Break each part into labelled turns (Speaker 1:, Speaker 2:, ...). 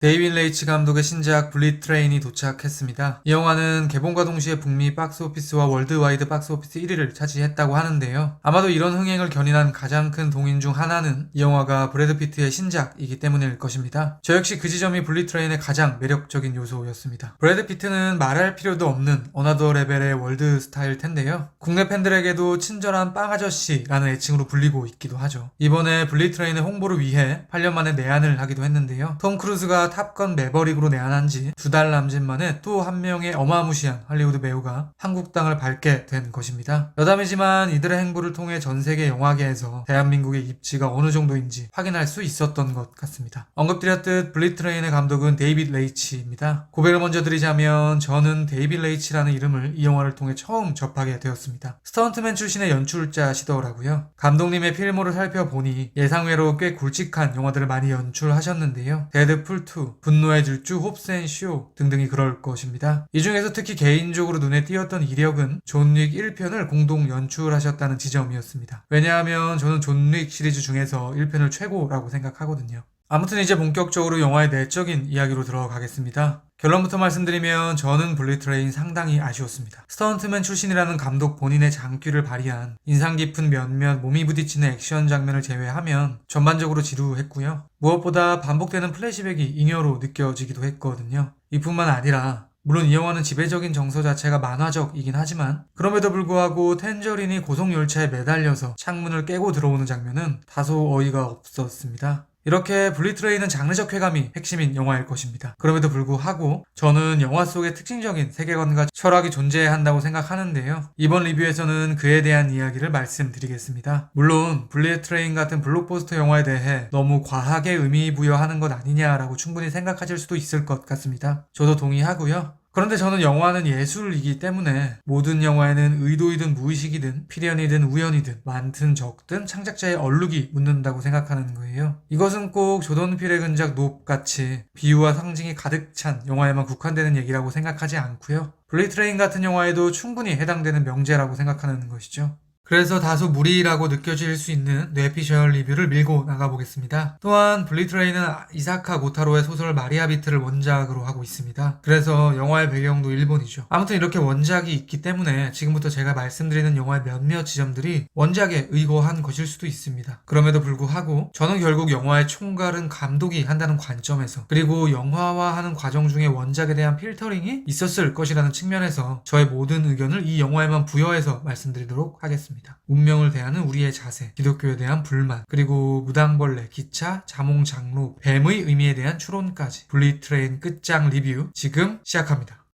Speaker 1: 데이빈 레이치 감독의 신작 블릿 트레인이 도착했습니다. 이 영화는 개봉과 동시에 북미 박스오피스와 월드와이드 박스오피스 1위를 차지했다고 하는데요. 아마도 이런 흥행을 견인한 가장 큰 동인 중 하나는 이 영화가 브래드 피트의 신작이기 때문일 것입니다. 저 역시 그 지점이 블릿 트레인의 가장 매력적인 요소였습니다. 브래드 피트는 말할 필요도 없는 어나더 레벨의 월드 스타일 텐데요. 국내 팬들에게도 친절한 빵 아저씨라는 애칭으로 불리고 있기도 하죠. 이번에 블릿 트레인의 홍보를 위해 8년 만에 내한을 하기도 했는데요. 톰 크루즈가 탑건 매버릭으로 내한한 지 두 달 남짓 만에 또 한 명의 어마무시한 할리우드 배우가 한국 땅을 밟게 된 것입니다. 여담이지만 이들의 행보를 통해 전 세계 영화계에서 대한민국의 입지가 어느 정도인지 확인할 수 있었던 것 같습니다. 언급드렸듯 블릿 트레인의 감독은 데이빗 레이치입니다. 고백을 먼저 드리자면 저는 데이빗 레이치라는 이름을 이 영화를 통해 처음 접하게 되었습니다. 스턴트맨 출신의 연출자시더라고요. 감독님의 필모를 살펴보니 예상외로 꽤 굵직한 영화들을 많이 연출하셨는데요. 데드풀 2, 분노의 질주, 홉스앤쇼 등등이 그럴 것입니다. 이 중에서 특히 개인적으로 눈에 띄었던 이력은 존윅 1편을 공동 연출하셨다는 지점이었습니다. 왜냐하면 저는 존윅 시리즈 중에서 1편을 최고라고 생각하거든요. 아무튼 이제 본격적으로 영화의 내적인 이야기로 들어가겠습니다. 결론부터 말씀드리면 저는 블리트레인 상당히 아쉬웠습니다. 스턴트맨 출신이라는 감독 본인의 장기를 발휘한 인상 깊은 몇몇 몸이 부딪히는 액션 장면을 제외하면 전반적으로 지루했고요. 무엇보다 반복되는 플래시백이 잉여로 느껴지기도 했거든요. 이뿐만 아니라 물론 이 영화는 지배적인 정서 자체가 만화적이긴 하지만 그럼에도 불구하고 텐저린이 고속열차에 매달려서 창문을 깨고 들어오는 장면은 다소 어이가 없었습니다. 이렇게 블리트레이는 장르적 쾌감이 핵심인 영화일 것입니다. 그럼에도 불구하고 저는 영화 속에 특징적인 세계관과 철학이 존재해야 한다고 생각하는데요. 이번 리뷰에서는 그에 대한 이야기를 말씀드리겠습니다. 물론 블리트레인 같은 블록버스터 영화에 대해 너무 과하게 의미 부여하는 것 아니냐라고 충분히 생각하실 수도 있을 것 같습니다. 저도 동의하고요. 그런데 저는 영화는 예술이기 때문에 모든 영화에는 의도이든 무의식이든 필연이든 우연이든 많든 적든 창작자의 얼룩이 묻는다고 생각하는 거예요. 이것은 꼭 조던필의 근작 높같이 비유와 상징이 가득 찬 영화에만 국한되는 얘기라고 생각하지 않고요. 블레이트레인 같은 영화에도 충분히 해당되는 명제라고 생각하는 것이죠. 그래서 다소 무리라고 느껴질 수 있는 뇌피셜 리뷰를 밀고 나가보겠습니다. 또한 블리트레이는 이사카 고타로의 소설 마리아 비트를 원작으로 하고 있습니다. 그래서 영화의 배경도 일본이죠. 아무튼 이렇게 원작이 있기 때문에 지금부터 제가 말씀드리는 영화의 몇몇 지점들이 원작에 의거한 것일 수도 있습니다. 그럼에도 불구하고 저는 결국 영화의 총괄은 감독이 한다는 관점에서 그리고 영화화하는 과정 중에 원작에 대한 필터링이 있었을 것이라는 측면에서 저의 모든 의견을 이 영화에만 부여해서 말씀드리도록 하겠습니다. 운명을 대하는 우리의 자세, 기독교에 대한 불만, 그리고 무당벌레, 기차, 자몽 장로, 뱀의 의미에 대한 추론까지 블리트레인 끝장 리뷰 지금 시작합니다.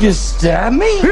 Speaker 2: You stab me?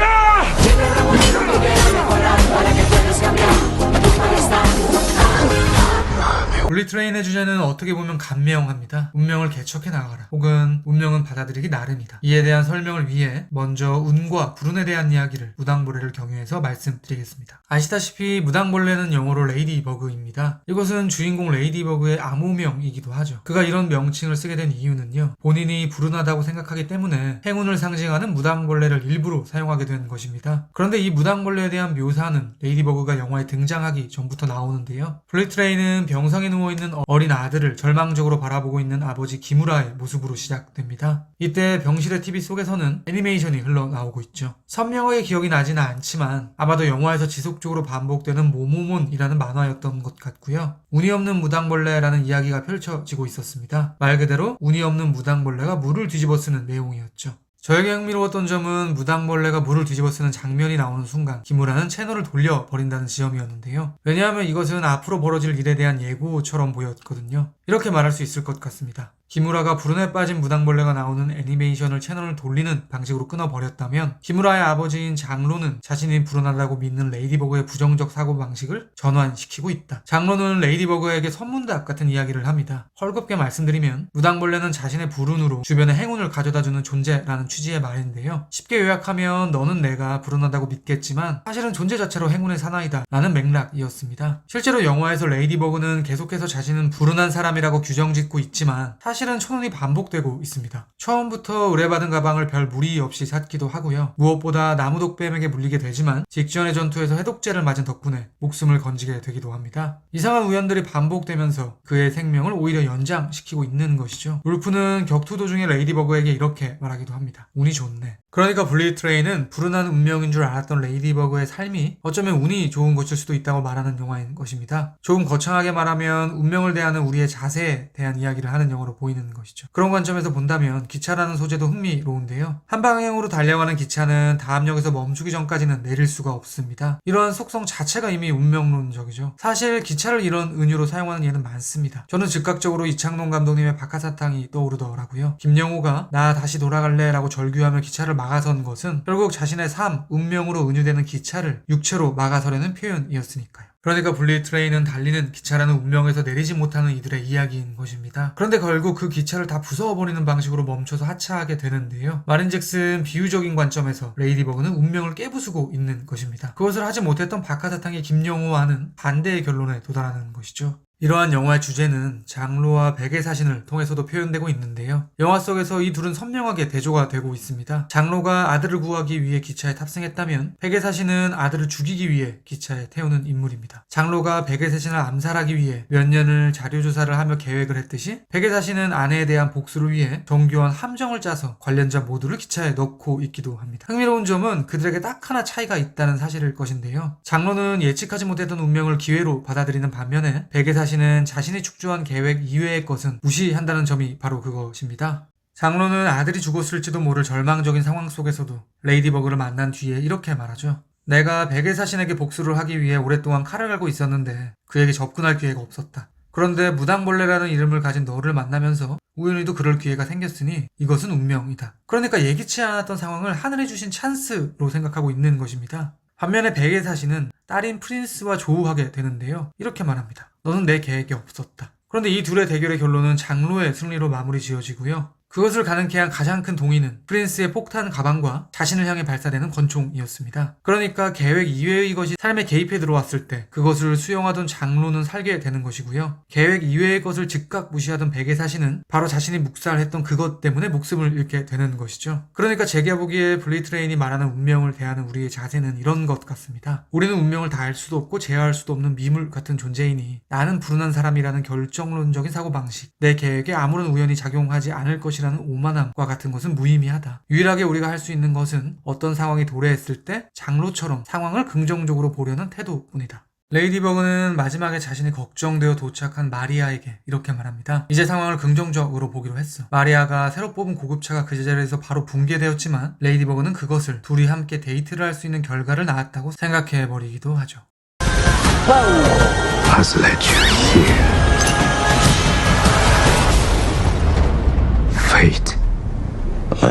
Speaker 1: 블리트레인의 주제는 어떻게 보면 감명합니다. 운명을 개척해 나가라. 혹은 운명은 받아들이기 나름이다. 이에 대한 설명을 위해 먼저 운과 불운에 대한 이야기를 무당벌레를 경유해서 말씀드리겠습니다. 아시다시피 무당벌레는 영어로 레이디버그입니다. 이것은 주인공 레이디버그의 암호명이기도 하죠. 그가 이런 명칭을 쓰게 된 이유는요. 본인이 불운하다고 생각하기 때문에 행운을 상징하는 무당벌레를 일부러 사용하게 된 것입니다. 그런데 이 무당벌레에 대한 묘사는 레이디버그가 영화에 등장하기 전부터 나오는데요. 블리트레인은 병상에 누워 있는 어린 아들을 절망적으로 바라보고 있는 아버지 기무라의 모습으로 시작됩니다. 이때 병실의 TV 속에서는 애니메이션이 흘러나오고 있죠. 선명하게 기억이 나지는 않지만 아마도 영화에서 지속적으로 반복되는 모모몬이라는 만화였던 것 같고요. 운이 없는 무당벌레라는 이야기가 펼쳐지고 있었습니다. 말 그대로 운이 없는 무당벌레가 물을 뒤집어 쓰는 내용이었죠. 저에게 흥미로웠던 점은 무당벌레가 물을 뒤집어 쓰는 장면이 나오는 순간 기무라는 채널을 돌려버린다는 지점이었는데요. 왜냐하면 이것은 앞으로 벌어질 일에 대한 예고처럼 보였거든요. 이렇게 말할 수 있을 것 같습니다. 기무라가 불운에 빠진 무당벌레가 나오는 애니메이션을 채널을 돌리는 방식으로 끊어버렸다면 기무라의 아버지인 장로는 자신이 불운하다고 믿는 레이디버그의 부정적 사고방식을 전환시키고 있다. 장로는 레이디버그에게 선문답 같은 이야기를 합니다. 헐겁게 말씀드리면 무당벌레는 자신의 불운으로 주변에 행운을 가져다주는 존재라는 취지의 말인데요. 쉽게 요약하면 너는 내가 불운하다고 믿겠지만 사실은 존재 자체로 행운의 사나이다 라는 맥락이었습니다. 실제로 영화에서 레이디버그는 계속해서 자신은 불운한 사람이라고 규정짓고 있지만 사실 사실은 천운이 반복되고 있습니다. 처음부터 의뢰받은 가방을 별 무리 없이 샀기도 하고요. 무엇보다 나무독뱀에게 물리게 되지만 직전의 전투에서 해독제를 맞은 덕분에 목숨을 건지게 되기도 합니다. 이상한 우연들이 반복되면서 그의 생명을 오히려 연장시키고 있는 것이죠. 울프는 격투 도중에 레이디버그에게 이렇게 말하기도 합니다. 운이 좋네. 그러니까 블리 트레이는 불운한 운명인 줄 알았던 레이디버그의 삶이 어쩌면 운이 좋은 것일 수도 있다고 말하는 영화인 것입니다. 조금 거창하게 말하면 운명을 대하는 우리의 자세에 대한 이야기를 하는 영화로 보이는 것이죠. 그런 관점에서 본다면 기차라는 소재도 흥미로운데요. 한 방향으로 달려가는 기차는 다음 역에서 멈추기 전까지는 내릴 수가 없습니다. 이러한 속성 자체가 이미 운명론적이죠. 사실 기차를 이런 은유로 사용하는 예는 많습니다. 저는 즉각적으로 이창동 감독님의 박하사탕이 떠오르더라고요. 김영호가 나 다시 돌아갈래 라고 절규하며 기차를 막아선 것은 결국 자신의 삶, 운명으로 은유되는 기차를 육체로 막아서려는 표현이었으니까요. 그러니까 블리 트레인은 달리는 기차라는 운명에서 내리지 못하는 이들의 이야기인 것입니다. 그런데 결국 그 기차를 다 부숴버리는 방식으로 멈춰서 하차하게 되는데요. 말인즉슨 비유적인 관점에서 레이디버그는 운명을 깨부수고 있는 것입니다. 그것을 하지 못했던 박하사탕의 김영호와는 반대의 결론에 도달하는 것이죠. 이러한 영화의 주제는 장로와 백의 사신을 통해서도 표현되고 있는데요. 영화 속에서 이 둘은 선명하게 대조가 되고 있습니다. 장로가 아들을 구하기 위해 기차에 탑승했다면 백의 사신은 아들을 죽이기 위해 기차에 태우는 인물입니다. 장로가 백의 사신을 암살하기 위해 몇 년을 자료조사를 하며 계획을 했듯이 백의 사신은 아내에 대한 복수를 위해 정교한 함정을 짜서 관련자 모두를 기차에 넣고 있기도 합니다. 흥미로운 점은 그들에게 딱 하나 차이가 있다는 사실일 것인데요. 장로는 예측하지 못했던 운명을 기회로 받아들이는 반면에 백의 사신 은 자신이 축조한 계획 이외의 것은 무시한다는 점이 바로 그것입니다. 장로는 아들이 죽었을지도 모를 절망적인 상황 속에서도 레이디버그를 만난 뒤에 이렇게 말하죠. 내가 백의 사신에게 복수를 하기 위해 오랫동안 칼을 갈고 있었는데 그에게 접근할 기회가 없었다. 그런데 무당벌레라는 이름을 가진 너를 만나면서 우연히도 그럴 기회가 생겼으니 이것은 운명이다. 그러니까 예기치 않았던 상황을 하늘이 주신 찬스로 생각하고 있는 것입니다. 반면에 백의 사신은 딸인 프린스와 조우하게 되는데요. 이렇게 말합니다. 너는 내 계획에 없었다. 그런데 이 둘의 대결의 결론은 장로의 승리로 마무리 지어지고요. 그것을 가능케 한 가장 큰 동의는 프린스의 폭탄 가방과 자신을 향해 발사되는 권총이었습니다. 그러니까 계획 이외의 것이 삶에 개입해 들어왔을 때 그것을 수용하던 장로는 살게 되는 것이고요. 계획 이외의 것을 즉각 무시하던 백의 사신은 바로 자신이 묵살했던 그것 때문에 목숨을 잃게 되는 것이죠. 그러니까 제가 보기에 블리트레인이 말하는 운명을 대하는 우리의 자세는 이런 것 같습니다. 우리는 운명을 다 알 수도 없고 제어할 수도 없는 미물 같은 존재이니 나는 불운한 사람이라는 결정론적인 사고방식, 내 계획에 아무런 우연이 작용하지 않을 것이 라는 오만함과 같은 것은 무의미하다. 유일하게 우리가 할 수 있는 것은 어떤 상황이 도래했을 때 장로처럼 상황을 긍정적으로 보려는 태도뿐이다. 레이디버그는 마지막에 자신이 걱정되어 도착한 마리아에게 이렇게 말합니다. 이제 상황을 긍정적으로 보기로 했어. 마리아가 새로 뽑은 고급차가 그 제자리에서 바로 붕괴되었지만 레이디버그는 그것을 둘이 함께 데이트를 할 수 있는 결과를 낳았다고 생각해버리기도 하죠.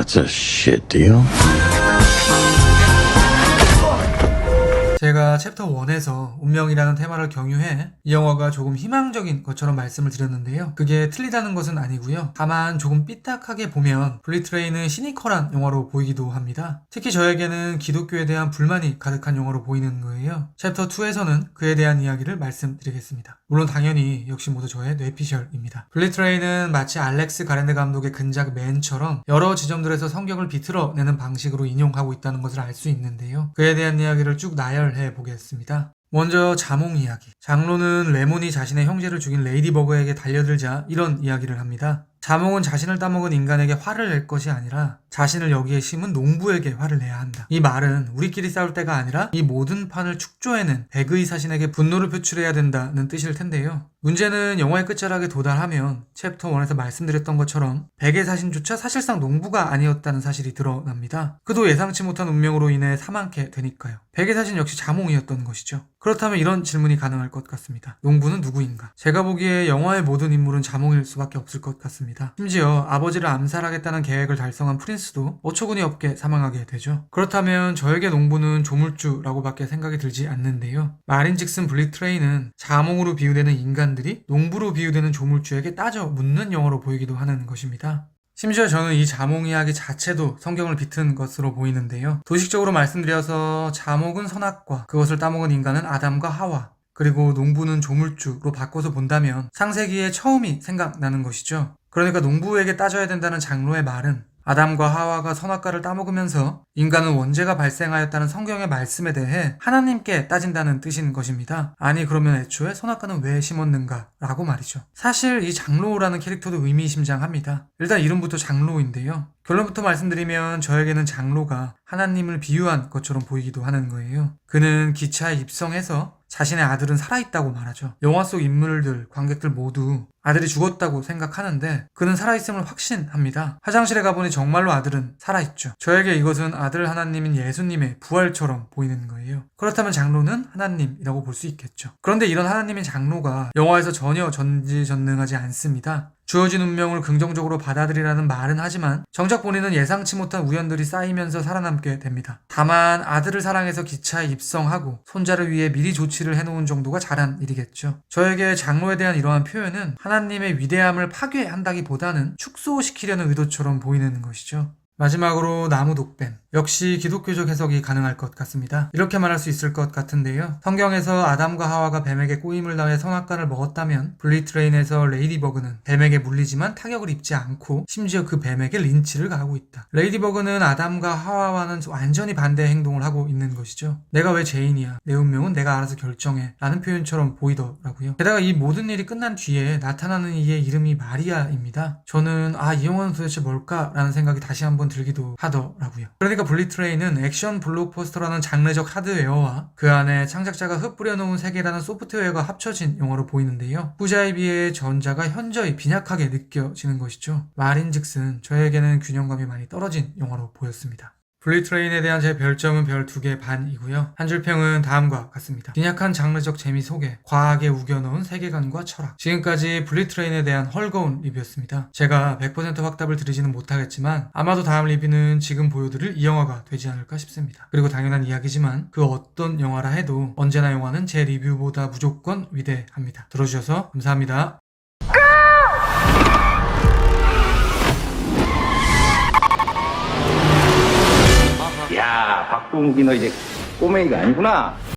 Speaker 2: That's a shit deal.
Speaker 1: 제가 챕터 1에서 운명이라는 테마를 경유해 이 영화가 조금 희망적인 것처럼 말씀을 드렸는데요. 그게 틀리다는 것은 아니고요. 다만 조금 삐딱하게 보면 블리트레이는 시니컬한 영화로 보이기도 합니다. 특히 저에게는 기독교에 대한 불만이 가득한 영화로 보이는 거예요. 챕터 2에서는 그에 대한 이야기를 말씀드리겠습니다. 물론 당연히 역시 모두 저의 뇌피셜입니다. 블리트레이는 마치 알렉스 가렌드 감독의 근작 맨처럼 여러 지점들에서 성경을 비틀어내는 방식으로 인용하고 있다는 것을 알 수 있는데요. 그에 대한 이야기를 쭉 나열해 보겠습니다. 먼저 자몽 이야기. 장로는 레몬이 자신의 형제를 죽인 레이디버그에게 달려들자 이런 이야기를 합니다. 자몽은 자신을 따먹은 인간에게 화를 낼 것이 아니라 자신을 여기에 심은 농부에게 화를 내야 한다. 이 말은 우리끼리 싸울 때가 아니라 이 모든 판을 축조해낸 백의 사신에게 분노를 표출해야 된다는 뜻일 텐데요. 문제는 영화의 끝자락에 도달하면 챕터 1에서 말씀드렸던 것처럼 백의 사신조차 사실상 농부가 아니었다는 사실이 드러납니다. 그도 예상치 못한 운명으로 인해 사망케 되니까요. 백의 사신 역시 자몽이었던 것이죠. 그렇다면 이런 질문이 가능할 것 같습니다. 농부는 누구인가? 제가 보기에 영화의 모든 인물은 자몽일 수밖에 없을 것 같습니다. 심지어 아버지를 암살하겠다는 계획을 달성한 프린스도 어처구니 없게 사망하게 되죠. 그렇다면 저에게 농부는 조물주라고밖에 생각이 들지 않는데요. 말인즉슨 블리트레이는 자몽으로 비유되는 인간들이 농부로 비유되는 조물주에게 따져 묻는 영어로 보이기도 하는 것입니다. 심지어 저는 이 자몽 이야기 자체도 성경을 비튼 것으로 보이는데요. 도식적으로 말씀드려서 자목은 선악과 그것을 따먹은 인간은 아담과 하와 그리고 농부는 조물주로 바꿔서 본다면 상세기의 처음이 생각나는 것이죠. 그러니까 농부에게 따져야 된다는 장로의 말은 아담과 하와가 선악과를 따먹으면서 인간은 원죄가 발생하였다는 성경의 말씀에 대해 하나님께 따진다는 뜻인 것입니다. 아니 그러면 애초에 선악과는 왜 심었는가? 라고 말이죠. 사실 이 장로라는 캐릭터도 의미심장합니다. 일단 이름부터 장로인데요. 결론부터 말씀드리면 저에게는 장로가 하나님을 비유한 것처럼 보이기도 하는 거예요. 그는 기차에 입성해서 자신의 아들은 살아있다고 말하죠. 영화 속 인물들, 관객들 모두 아들이 죽었다고 생각하는데 그는 살아있음을 확신합니다. 화장실에 가보니 정말로 아들은 살아있죠. 저에게 이것은 아들 하나님인 예수님의 부활처럼 보이는 거예요. 그렇다면 장로는 하나님이라고 볼 수 있겠죠. 그런데 이런 하나님의 장로가 영화에서 전혀 전지전능하지 않습니다. 주어진 운명을 긍정적으로 받아들이라는 말은 하지만 정작 본인은 예상치 못한 우연들이 쌓이면서 살아남게 됩니다. 다만 아들을 사랑해서 기차에 입성하고 손자를 위해 미리 조치를 해놓은 정도가 잘한 일이겠죠. 저에게 장로에 대한 이러한 표현은 하나 님의 위대함을 파괴한다기보다는 축소시키려는 의도처럼 보이는 것이죠. 마지막으로 나무 독뱀. 역시 기독교적 해석이 가능할 것 같습니다. 이렇게 말할 수 있을 것 같은데요. 성경에서 아담과 하와가 뱀에게 꼬임을 당해 선악과를 먹었다면 블리트레인에서 레이디버그는 뱀에게 물리지만 타격을 입지 않고 심지어 그 뱀에게 린치를 가하고 있다. 레이디버그는 아담과 하와와는 완전히 반대의 행동을 하고 있는 것이죠. 내가 왜 죄인이야? 내 운명은 내가 알아서 결정해. 라는 표현처럼 보이더라고요. 게다가 이 모든 일이 끝난 뒤에 나타나는 이의 이름이 마리아입니다. 저는 아, 이 영화는 도대체 뭘까? 라는 생각이 다시 한번 들기도 하더라고요. 그러니 까 블리트레인은 액션 블록버스터라는 장르적 하드웨어와 그 안에 창작자가 흩뿌려 놓은 세계라는 소프트웨어가 합쳐진 영화로 보이는데요. 후자에 비해 전자가 현저히 빈약하게 느껴지는 것이죠. 말인즉슨 저에게는 균형감이 많이 떨어진 영화로 보였습니다. 블리트레인에 대한 제 별점은 별두개 반이고요. 한 줄 평은 다음과 같습니다. 빈약한 장르적 재미 속에 과하게 우겨넣은 세계관과 철학. 지금까지 블리트레인에 대한 헐거운 리뷰였습니다. 제가 100% 확답을 드리지는 못하겠지만 아마도 다음 리뷰는 지금 보여드릴 이 영화가 되지 않을까 싶습니다. 그리고 당연한 이야기지만 그 어떤 영화라 해도 언제나 영화는 제 리뷰보다 무조건 위대합니다. 들어주셔서 감사합니다.
Speaker 3: 야, 박동기 너 이제 꼬맹이가 아니구나.